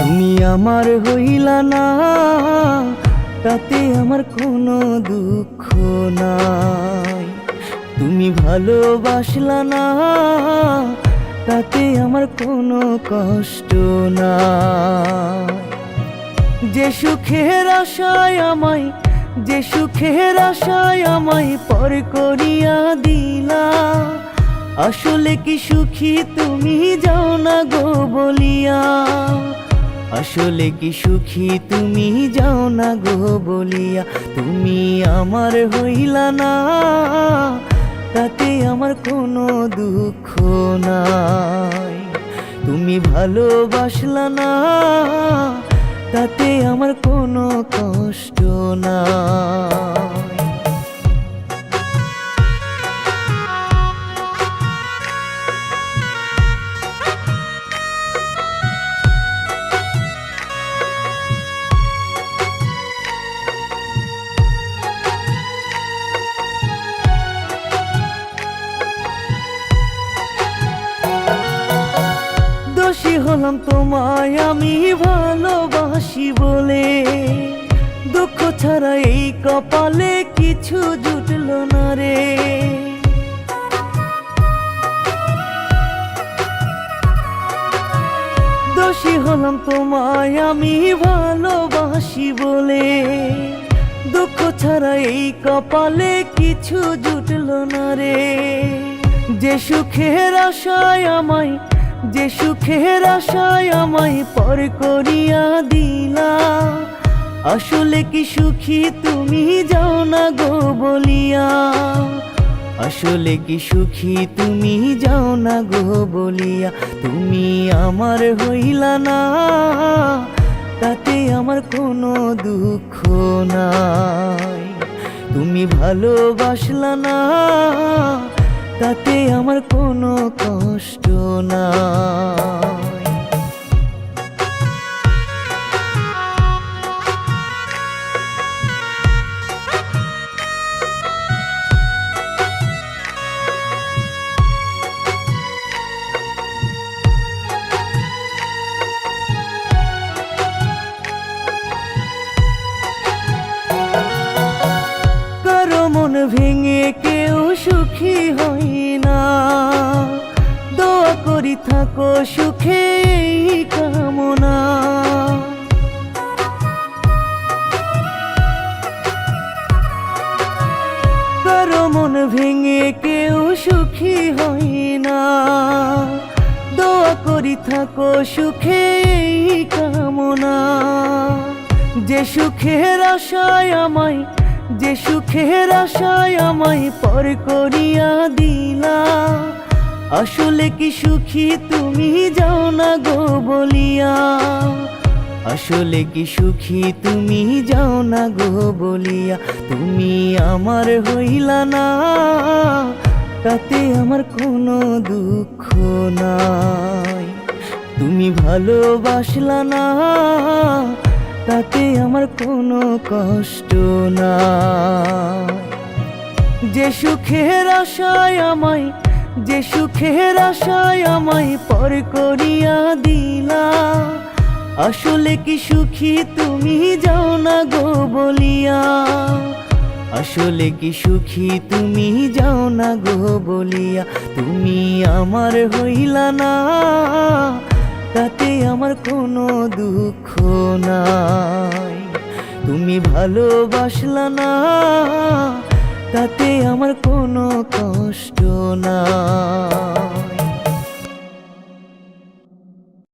আমার হইলা না, তাতে আমার কোনো দুঃখ নাই। তুমি ভালোবাসলা না, তাতে আমার কোনো কষ্ট না যে সুখের আশায় আমায়, যে সুখের আশায় আমায় পর করিয়া দিলা। আসলে কি সুখী তুমি যাও না গো বলিয়া। আসলে কি সুখী তুমি যাও না গো বলিয়া? তুমি আমার হইলা না। তাতে আমার কোনো দুঃখ নাই। তুমি ভালোবাসলা না। তাতে আমার কোনো কষ্ট নাই। দোষী হলাম তোমায়, আমি ভালোবাসি বলে। দুঃখ ছাড়া এই কপালে কিছু জুটলো না রে। দোষী হলাম তোমায়, আমি ভালোবাসি বলে। দুঃখ ছাড়া এই কপালে কিছু জুটলো না রে। যে সুখের আশায় আমায় যে সুখের আশায় আমায় পর করিয়া দিলা। আসলে কি সুখী তুমি যাও না গো বলিয়া। আসলে কি সুখী তুমি যাও না গো বলিয়া। তুমি আমার হইলা না, তাতে আমার কোনো দুঃখ নাই। তুমি ভালোবাসলা না তাতে আমার কোনো কষ্ট নাই হয় না দোয়া করি থাকো সুখে কামনা। কারও মন ভেঙে কেউ সুখী হয় না দোয়া করি থাকো সুখে কামনা। যে সুখের আশায় আমায় যে সুখের আশায় আমায় পর করিয়া দিলা। আসলে কি সুখী তুমি যাও না গো বলিয়া। আসলে কি সুখী তুমি যাও না গো বলিয়া। তুমি আমার হইলা না, তাতে আমার কোনো দুঃখ নাই। তুমি ভালোবাসলা না তাতে আমার কোনো কষ্ট না। যে সুখের আশায় আমায়, যে সুখের আশায় আমায় পর করিয়া দিলা। আসলে কি সুখী তুমি যাও না গো বলিয়া। আসলে কি সুখী তুমি যাও না গো বলিয়া। তুমি আমার হইলা না। তাতে আমার কোনো দুঃখ নাই। তুমি ভালোবাসলা না তাতে আমার কোনো কষ্ট নাই।